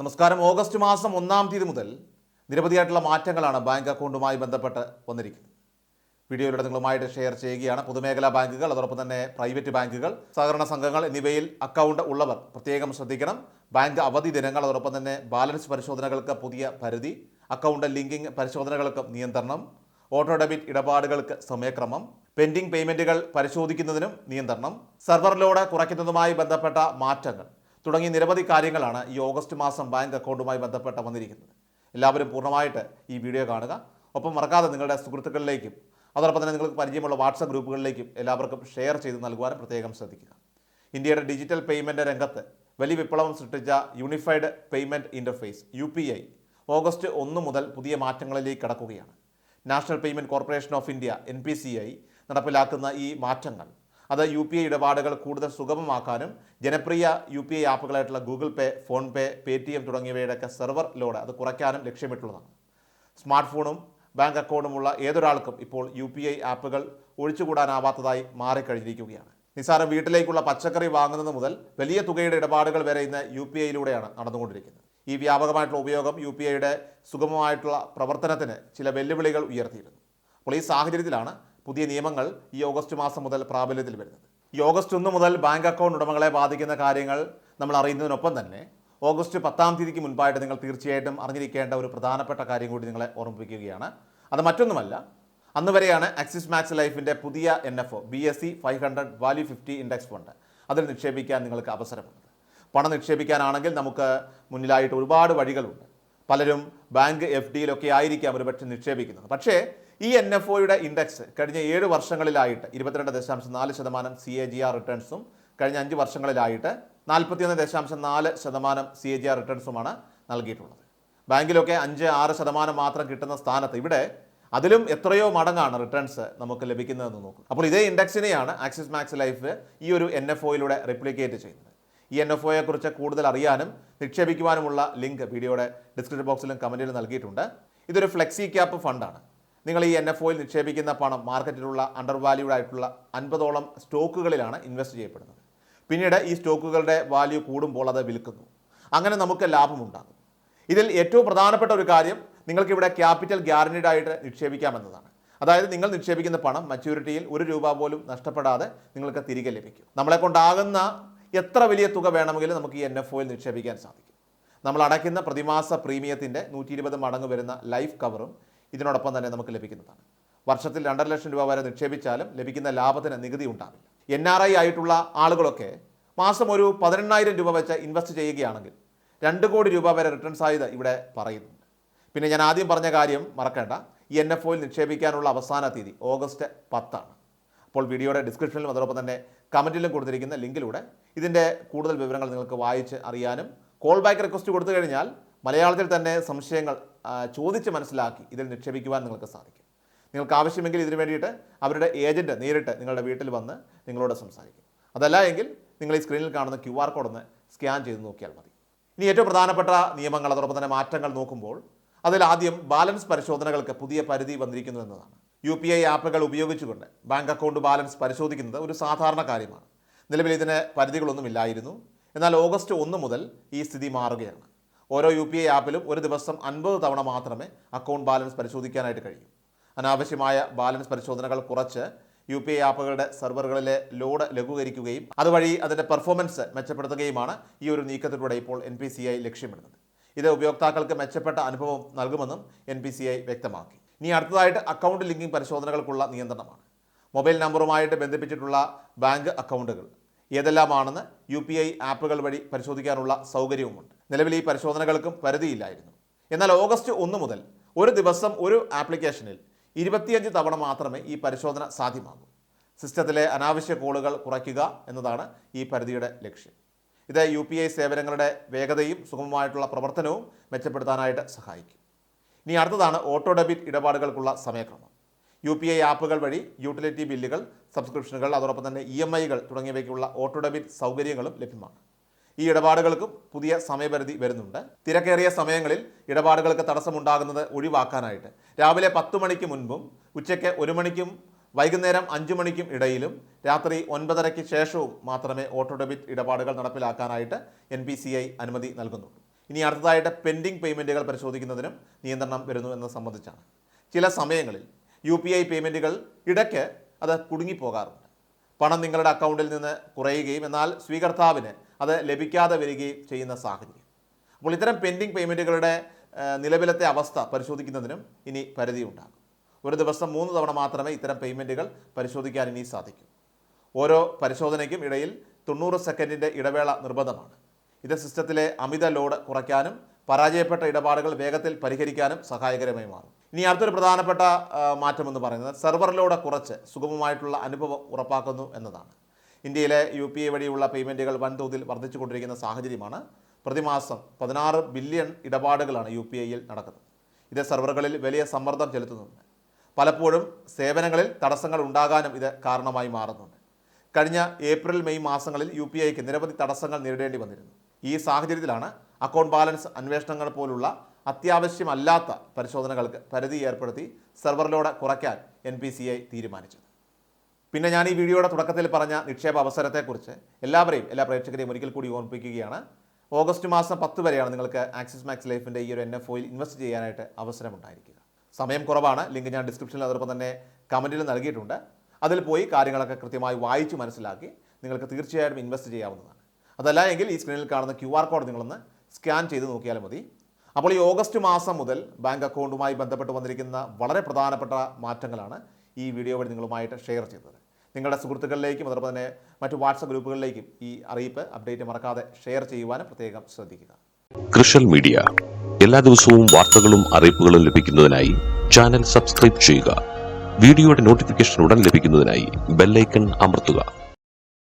നമസ്കാരം. ഓഗസ്റ്റ് മാസം ഒന്നാം തീയതി മുതൽ നിരവധിയായിട്ടുള്ള മാറ്റങ്ങളാണ് ബാങ്ക് അക്കൗണ്ടുമായി ബന്ധപ്പെട്ട് വന്നിരിക്കുന്നത്. വീഡിയോയിലൂടെ നിങ്ങളുമായിട്ട് ഷെയർ ചെയ്യുകയാണ്. പൊതുമേഖലാ ബാങ്കുകൾ അതോടൊപ്പം തന്നെ പ്രൈവറ്റ് ബാങ്കുകൾ സഹകരണ സംഘങ്ങൾ എന്നിവയിൽ അക്കൗണ്ട് ഉള്ളവർ പ്രത്യേകം ശ്രദ്ധിക്കണം. ബാങ്ക് അവധി ദിനങ്ങൾ അതോടൊപ്പം തന്നെ ബാലൻസ് പരിശോധനകൾക്ക് പുതിയ പരിധി അക്കൗണ്ട് ലിങ്കിങ് പരിശോധനകൾക്ക് നിയന്ത്രണം ഓട്ടോ ഡെബിറ്റ് ഇടപാടുകൾക്ക് സമയക്രമം പെൻഡിംഗ് പേയ്മെന്റുകൾ പരിശോധിക്കുന്നതിനും നിയന്ത്രണം സെർവർ ലോഡ് കുറയ്ക്കുന്നതുമായി ബന്ധപ്പെട്ട മാറ്റങ്ങൾ തുടങ്ങി നിരവധി കാര്യങ്ങളാണ് ഈ ഓഗസ്റ്റ് മാസം ബാങ്ക് അക്കൗണ്ടുമായി ബന്ധപ്പെട്ട് വന്നിരിക്കുന്നത്. എല്ലാവരും പൂർണമായിട്ട് ഈ വീഡിയോ കാണുക. ഒപ്പം മറക്കാതെ നിങ്ങളുടെ സുഹൃത്തുക്കളിലേക്കും അതോടൊപ്പം തന്നെ നിങ്ങൾക്ക് പരിചയമുള്ള വാട്സപ്പ് ഗ്രൂപ്പുകളിലേക്കും എല്ലാവർക്കും ഷെയർ ചെയ്ത് നൽകുവാനും പ്രത്യേകം ശ്രദ്ധിക്കുക. ഇന്ത്യയുടെ ഡിജിറ്റൽ പേയ്മെന്റ് രംഗത്ത് വലിയ വിപ്ലവം സൃഷ്ടിച്ച unified payment interface U P I August ഒന്ന് മുതൽ പുതിയ മാറ്റങ്ങളിലേക്ക് കടക്കുകയാണ്. National payment corporation of India N P C I നടപ്പിലാക്കുന്ന ഈ മാറ്റങ്ങൾ അത് യു പി ഐ ഇടപാടുകൾ കൂടുതൽ സുഗമമാക്കാനും ജനപ്രിയ U P I ആപ്പുകളായിട്ടുള്ള Google pay PhonePe T M തുടങ്ങിയവയുടെയൊക്കെ server load അത് കുറയ്ക്കാനും ലക്ഷ്യമിട്ടുള്ളതാണ്. സ്മാർട്ട് ഫോണും ബാങ്ക് അക്കൗണ്ടുമുള്ള ഏതൊരാൾക്കും ഇപ്പോൾ യു പി ഐ ആപ്പുകൾ ഒഴിച്ചുകൂടാനാവാത്തതായി മാറിക്കഴിഞ്ഞിരിക്കുകയാണ്. നിസ്സാരം വീട്ടിലേക്കുള്ള പച്ചക്കറി വാങ്ങുന്നത് മുതൽ വലിയ തുകയുടെ ഇടപാടുകൾ വരെ ഇന്ന് യു പി ഐയിലൂടെയാണ് നടന്നുകൊണ്ടിരിക്കുന്നത്. ഈ വ്യാപകമായിട്ടുള്ള ഉപയോഗം യു പി ഐയുടെ സുഗമമായിട്ടുള്ള പ്രവർത്തനത്തിന് ചില വെല്ലുവിളികൾ ഉയർത്തിയിരുന്നു. അപ്പോൾ ഈ സാഹചര്യത്തിലാണ് പുതിയ നിയമങ്ങൾ ഈ ഓഗസ്റ്റ് മാസം മുതൽ പ്രാബല്യത്തിൽ വരുന്നത്. ഈ ഓഗസ്റ്റ് ഒന്ന് മുതൽ ബാങ്ക് അക്കൗണ്ട് ഉടമകളെ ബാധിക്കുന്ന കാര്യങ്ങൾ നമ്മൾ അറിയുന്നതിനൊപ്പം തന്നെ ഓഗസ്റ്റ് പത്താം തീയതിക്ക് മുൻപായിട്ട് നിങ്ങൾ തീർച്ചയായിട്ടും അറിഞ്ഞിരിക്കേണ്ട ഒരു പ്രധാനപ്പെട്ട കാര്യം കൂടി നിങ്ങളെ ഓർമ്മിപ്പിക്കുകയാണ്. അത് മറ്റൊന്നുമല്ല അന്ന് വരെയാണ് ആക്സിസ് മാക്സ് ലൈഫിന്റെ പുതിയ N F O B S C five hundred value fifty index fund. അതിൽ നിക്ഷേപിക്കാൻ നിങ്ങൾക്ക് അവസരമുണ്ട്. പണം നിക്ഷേപിക്കാനാണെങ്കിൽ നമുക്ക് മുന്നിലായിട്ട് ഒരുപാട് വഴികളുണ്ട്. പലരും ബാങ്ക് എഫ് ഡിയിലൊക്കെ ആയിരിക്കാം ഒരുപക്ഷെ നിക്ഷേപിക്കുന്നത്. പക്ഷേ ഈ എൻ എഫ് ഒയുടെ ഇൻഡെക്സ് കഴിഞ്ഞ ഏഴ് വർഷങ്ങളിലായിട്ട് ഇരുപത്തിരണ്ട് ദശാംശം നാല് ശതമാനം സി എ ജി ആർ റിട്ടേൺസും കഴിഞ്ഞ അഞ്ച് വർഷങ്ങളിലായിട്ട് നാൽപ്പത്തിയൊന്ന് ദശാംശം നാല് ശതമാനം സി എ ജി ആർ റിട്ടേൺസുമാണ് നൽകിയിട്ടുള്ളത്. ബാങ്കിലൊക്കെ അഞ്ച് ആറ് ശതമാനം മാത്രം കിട്ടുന്ന സ്ഥാനത്ത് ഇവിടെ അതിലും എത്രയോ മടങ്ങാണ് റിട്ടേൺസ് നമുക്ക് ലഭിക്കുന്നതെന്ന് നോക്കും അപ്പോൾ ഇതേ ഇൻഡെക്സിനെയാണ് ആക്സിസ് മാക്സ് ലൈഫ് ഈ ഒരു എൻ എഫ് ഒയിലൂടെ റിപ്ലിക്കേറ്റ് ചെയ്യുന്നത്. ഈ എൻ എഫ് ഒയെക്കുറിച്ച് കൂടുതൽ അറിയാനും നിക്ഷേപിക്കുവാനുമുള്ള ലിങ്ക് വീഡിയോയുടെ ഡിസ്ക്രിപ്ഷൻ ബോക്സിലും കമന്റിലും നൽകിയിട്ടുണ്ട്. ഇതൊരു ഫ്ലെക്സി ക്യാപ്പ് ഫണ്ടാണ് നിങ്ങൾ ഈ എൻ എഫ് ഒയിൽ നിക്ഷേപിക്കുന്ന പണം മാർക്കറ്റിലുള്ള അണ്ടർ വാല്യൂഡ് ആയിട്ടുള്ള അൻപതോളം സ്റ്റോക്കുകളിലാണ് ഇൻവെസ്റ്റ് ചെയ്യപ്പെടുന്നത്. പിന്നീട് ഈ സ്റ്റോക്കുകളുടെ വാല്യൂ കൂടുമ്പോൾ അത് വിൽക്കുന്നു. അങ്ങനെ നമുക്ക് ലാഭമുണ്ടാകും ഇതിൽ ഏറ്റവും പ്രധാനപ്പെട്ട ഒരു കാര്യം നിങ്ങൾക്കിവിടെ ക്യാപിറ്റൽ ഗ്യാരണ്ടീഡ് ആയിട്ട് നിക്ഷേപിക്കാമെന്നതാണ്. അതായത് നിങ്ങൾ നിക്ഷേപിക്കുന്ന പണം മച്യൂരിറ്റിയിൽ ഒരു രൂപ പോലും നഷ്ടപ്പെടാതെ നിങ്ങൾക്ക് തിരികെ ലഭിക്കും. നമ്മളെ കൊണ്ടാകുന്ന എത്ര വലിയ തുക വേണമെങ്കിലും നമുക്ക് ഈ എൻ എഫ് ഒയിൽ നിക്ഷേപിക്കാൻ സാധിക്കും. നമ്മൾ അടയ്ക്കുന്ന പ്രതിമാസ പ്രീമിയത്തിന്റെ നൂറ്റി ഇരുപത് മടങ്ങ് വരുന്ന ലൈഫ് കവറും ഇതിനോടൊപ്പം തന്നെ നമുക്ക് ലഭിക്കുന്നതാണ്. വർഷത്തിൽ രണ്ടര ലക്ഷം രൂപ വരെ നിക്ഷേപിച്ചാലും ലഭിക്കുന്ന ലാഭത്തിന് നികുതി ഉണ്ടാവില്ല. എൻ ആർ ഐ ആയിട്ടുള്ള ആളുകളൊക്കെ മാസം ഒരു പതിനെണ്ണായിരം രൂപ വെച്ച് ഇൻവെസ്റ്റ് ചെയ്യുകയാണെങ്കിൽ രണ്ട് കോടി രൂപ വരെ റിട്ടേൺ സാധ്യത ഇവിടെ പറയുന്നുണ്ട്. പിന്നെ ഞാൻ ആദ്യം പറഞ്ഞ കാര്യം മറക്കേണ്ട. ഈ എൻ എഫ് ഒയിൽ നിക്ഷേപിക്കാനുള്ള അവസാന തീയതി ഓഗസ്റ്റ് പത്താണ്. അപ്പോൾ വീഡിയോയുടെ ഡിസ്ക്രിപ്ഷനിലും അതോടൊപ്പം തന്നെ കമന്റിലും കൊടുത്തിരിക്കുന്ന ലിങ്കിലൂടെ ഇതിന്റെ കൂടുതൽ വിവരങ്ങൾ നിങ്ങൾക്ക് വായിച്ച് അറിയാനും കോൾ ബാക്ക് റിക്വസ്റ്റ് കൊടുത്തു കഴിഞ്ഞാൽ മലയാളത്തിൽ തന്നെ സംശയങ്ങൾ ചോദിച്ച് മനസ്സിലാക്കി ഇതിൽ നിക്ഷേപിക്കുവാൻ നിങ്ങൾക്ക് സാധിക്കും. നിങ്ങൾക്ക് ആവശ്യമെങ്കിൽ ഇതിനു വേണ്ടിയിട്ട് അവരുടെ ഏജന്റ് നേരിട്ട് നിങ്ങളുടെ വീട്ടിൽ വന്ന് നിങ്ങളോട് സംസാരിക്കും. അതല്ല എങ്കിൽ നിങ്ങൾ ഈ സ്ക്രീനിൽ കാണുന്ന ക്യു ആർ കോഡ് ഒന്ന് സ്കാൻ ചെയ്ത് നോക്കിയാൽ മതി. ഇനി ഏറ്റവും പ്രധാനപ്പെട്ട നിയമങ്ങൾ അതോടൊപ്പം തന്നെ മാറ്റങ്ങൾ നോക്കുമ്പോൾ അതിൽ ആദ്യം ബാലൻസ് പരിശോധനകൾക്ക് പുതിയ പരിധി വന്നിരിക്കുന്നു എന്നതാണ്. യു പി ഐ ആപ്പുകൾ ഉപയോഗിച്ചുകൊണ്ട് ബാങ്ക് അക്കൗണ്ട് ബാലൻസ് പരിശോധിക്കുന്നത് ഒരു സാധാരണ കാര്യമാണ്. നിലവിൽ ഇതിന് പരിധികളൊന്നുമില്ലായിരുന്നു എന്നാൽ ഓഗസ്റ്റ് ഒന്ന് മുതൽ ഈ സ്ഥിതി മാറുകയാണ്. ഓരോ യു പി ഐ ആപ്പിലും ഒരു ദിവസം അൻപത് തവണ മാത്രമേ അക്കൗണ്ട് ബാലൻസ് പരിശോധിക്കാനായിട്ട് കഴിയൂ. അനാവശ്യമായ ബാലൻസ് പരിശോധനകൾ കുറച്ച് യു പി ഐ ആപ്പുകളുടെ സെർവറുകളിലെ ലോഡ് ലഘൂകരിക്കുകയും അതുവഴി അതിന്റെ പെർഫോമൻസ് മെച്ചപ്പെടുത്തുകയുമാണ് ഈ ഒരു നീക്കത്തിലൂടെ ഇപ്പോൾ എൻ പി സി ഐ ലക്ഷ്യമിടുന്നത്. ഇത് ഉപയോക്താക്കൾക്ക് മെച്ചപ്പെട്ട അനുഭവം നൽകുമെന്നും എൻ പി സി ഐ വ്യക്തമാക്കി. ഇനി അടുത്തതായിട്ട് അക്കൗണ്ട് ലിങ്കിങ് പരിശോധനകൾക്കുള്ള നിയന്ത്രണമാണ്. മൊബൈൽ നമ്പറുമായിട്ട് ബന്ധിപ്പിച്ചിട്ടുള്ള ബാങ്ക് അക്കൗണ്ടുകൾ ഏതെല്ലാമാണെന്ന് യു പി ഐ ആപ്പുകൾ വഴി പരിശോധിക്കാനുള്ള സൗകര്യവുമുണ്ട്. നിലവിൽ ഈ പരിശോധനകൾക്കും പരിധിയില്ലായിരുന്നു. എന്നാൽ ഓഗസ്റ്റ് ഒന്ന് മുതൽ ഒരു ദിവസം ഒരു ആപ്ലിക്കേഷനിൽ ഇരുപത്തിയഞ്ച് തവണ മാത്രമേ ഈ പരിശോധന സാധ്യമാകൂ. സിസ്റ്റത്തിലെ അനാവശ്യ കോളുകൾ കുറയ്ക്കുക എന്നതാണ് ഈ പരിധിയുടെ ലക്ഷ്യം. ഇത് യു പി ഐ സേവനങ്ങളുടെ വേഗതയും സുഗമമായിട്ടുള്ള പ്രവർത്തനവും മെച്ചപ്പെടുത്താനായിട്ട് സഹായിക്കും. ഇനി അടുത്തതാണ് ഓട്ടോ ഡെബിറ്റ് ഇടപാടുകൾക്കുള്ള സമയക്രമം. യു പി ഐ ആപ്പുകൾ വഴി യൂട്ടിലിറ്റി ബില്ലുകൾ സബ്സ്ക്രിപ്ഷനുകൾ അതോടൊപ്പം തന്നെ ഇ എം ഐകൾ തുടങ്ങിയവയ്ക്കുള്ള ഓട്ടോ ഡെബിറ്റ് സൗകര്യങ്ങളും ലഭ്യമാണ്. ഈ ഇടപാടുകൾക്കും പുതിയ സമയപരിധി വരുന്നുണ്ട്. തിരക്കേറിയ സമയങ്ങളിൽ ഇടപാടുകൾക്ക് തടസ്സമുണ്ടാകുന്നത് ഒഴിവാക്കാനായിട്ട്. രാവിലെ പത്ത് മണിക്ക് മുൻപും ഉച്ചയ്ക്ക് ഒരു മണിക്കും വൈകുന്നേരം അഞ്ചു മണിക്കും ഇടയിലും രാത്രി ഒൻപതരയ്ക്ക് ശേഷവും മാത്രമേ ഓട്ടോ ഡെബിറ്റ് ഇടപാടുകൾ നടപ്പിലാക്കാനായിട്ട് എൻ അനുമതി നൽകുന്നുള്ളൂ ഇനി അടുത്തതായിട്ട് പെൻഡിംഗ് പേയ്മെന്റുകൾ പരിശോധിക്കുന്നതിനും നിയന്ത്രണം വരുന്നു എന്നത് സംബന്ധിച്ചാണ്. ചില സമയങ്ങളിൽ യു പി ഐ പേയ്മെന്റുകൾ ഇടയ്ക്ക് അത് കുടുങ്ങിപ്പോകാറുണ്ട്. പണം നിങ്ങളുടെ അക്കൗണ്ടിൽ നിന്ന് കുറയുകയും എന്നാൽ സ്വീകർത്താവിന് അത് ലഭിക്കാതെ വരികയും ചെയ്യുന്ന സാഹചര്യം. അപ്പോൾ ഇത്തരം പെൻഡിങ് പേയ്മെന്റുകളുടെ നിലവിലത്തെ അവസ്ഥ പരിശോധിക്കുന്നതിനും ഇനി പരിധി ഉണ്ടാകും ഒരു ദിവസം മൂന്ന് തവണ മാത്രമേ ഇത്തരം പേയ്മെന്റുകൾ പരിശോധിക്കാൻ ഇനി സാധിക്കൂ. ഓരോ പരിശോധനയ്ക്കും ഇടയിൽ തൊണ്ണൂറ് സെക്കൻഡിന്റെ ഇടവേള നിർബന്ധമാണ്. ഇത് സിസ്റ്റത്തിലെ അമിത ലോഡ് കുറയ്ക്കാനും പരാജയപ്പെട്ട ഇടപാടുകൾ വേഗത്തിൽ പരിഹരിക്കാനും സഹായകരമായി മാറും. ഇനി അടുത്തൊരു പ്രധാനപ്പെട്ട ആ, മാറ്റം എന്ന് പറയുന്നത് സെർവറിലൂടെ കുറച്ച് സുഗമമായിട്ടുള്ള അനുഭവം ഉറപ്പാക്കുന്നു എന്നതാണ്. ഇന്ത്യയിലെ യു പി ഐ വഴിയുള്ള പേയ്മെന്റുകൾ വൻതോതിൽ വർദ്ധിച്ചുകൊണ്ടിരിക്കുന്ന സാഹചര്യമാണ്. പ്രതിമാസം പതിനാറ് ബില്യൺ ഇടപാടുകളാണ് യു പി ഐയിൽ നടക്കുന്നത്. ഇത് സെർവറുകളിൽ വലിയ സമ്മർദ്ദം ചെലുത്തുന്നുണ്ട്. പലപ്പോഴും സേവനങ്ങളിൽ തടസ്സങ്ങൾ ഉണ്ടാകാനും ഇത് കാരണമായി മാറുന്നുണ്ട്. കഴിഞ്ഞ ഏപ്രിൽ മെയ് മാസങ്ങളിൽ യു പി ഐക്ക് നിരവധി തടസ്സങ്ങൾ നേരിടേണ്ടി വന്നിരുന്നു. ഈ സാഹചര്യത്തിലാണ് അക്കൗണ്ട് ബാലൻസ് അന്വേഷണങ്ങൾ പോലുള്ള അത്യാവശ്യമല്ലാത്ത പരിശോധനകൾക്ക് പരിധി ഏർപ്പെടുത്തി സെർവർ ലോഡ് കുറയ്ക്കാൻ എൻ പി സി ഐ തീരുമാനിച്ചത്. പിന്നെ ഞാൻ ഈ വീഡിയോയുടെ തുടക്കത്തിൽ പറഞ്ഞ നിക്ഷേപ അവസരത്തെക്കുറിച്ച് എല്ലാവരെയും എല്ലാ പ്രേക്ഷകരെയും ഒരിക്കൽ കൂടി ഓർമ്മിപ്പിക്കുകയാണ്. ഓഗസ്റ്റ് മാസം പത്ത് വരെയാണ് നിങ്ങൾക്ക് ആക്സിസ് മാക്സ് ലൈഫിന്റെ ഈ ഒരു എൻ എഫ് ഒയിൽ ഇൻവെസ്റ്റ് ചെയ്യാനായിട്ട് അവസരമുണ്ടായിരിക്കുക. സമയം കുറവാണ് ലിങ്ക് ഞാൻ ഡിസ്ക്രിപ്ഷനിൽ അതോടൊപ്പം തന്നെ കമന്റിൽ നൽകിയിട്ടുണ്ട്. അതിൽ പോയി കാര്യങ്ങളൊക്കെ കൃത്യമായി വായിച്ച് മനസ്സിലാക്കി നിങ്ങൾക്ക് തീർച്ചയായിട്ടും ഇൻവെസ്റ്റ് ചെയ്യാവുന്നതാണ്. അതല്ല എങ്കിൽ ഈ സ്ക്രീനിൽ കാണുന്ന ക്യു ആർ കോഡ് നിങ്ങളൊന്ന് സ്കാൻ ചെയ്ത് നോക്കിയാൽ മതി. അപ്പോൾ ഈ ഓഗസ്റ്റ് മാസം മുതൽ ബാങ്ക് അക്കൗണ്ടുമായി ബന്ധപ്പെട്ട് വന്നിരിക്കുന്ന വളരെ പ്രധാനപ്പെട്ട മാറ്റങ്ങളാണ് ഈ വീഡിയോ വഴി നിങ്ങളുമായിട്ട് ഷെയർ ചെയ്തത്. നിങ്ങളുടെ സുഹൃത്തുക്കളിലേക്കും അതോടൊപ്പം തന്നെ മറ്റു വാട്സപ്പ് ഗ്രൂപ്പുകളിലേക്കും ഈ അറിയിപ്പ് അപ്ഡേറ്റ് മറക്കാതെ ഷെയർ ചെയ്യുവാനും പ്രത്യേകം ശ്രദ്ധിക്കുക. കൃഷൽ മീഡിയ. എല്ലാ ദിവസവും വാർത്തകളും അറിയിപ്പുകളും ലഭിക്കുന്നതിനായി ചാനൽ സബ്സ്ക്രൈബ് ചെയ്യുക. വീഡിയോയുടെ നോട്ടിഫിക്കേഷൻ ഉടൻ ലഭിക്കുന്നതിനായി ബെല്ലൈക്കൺ അമർത്തുക.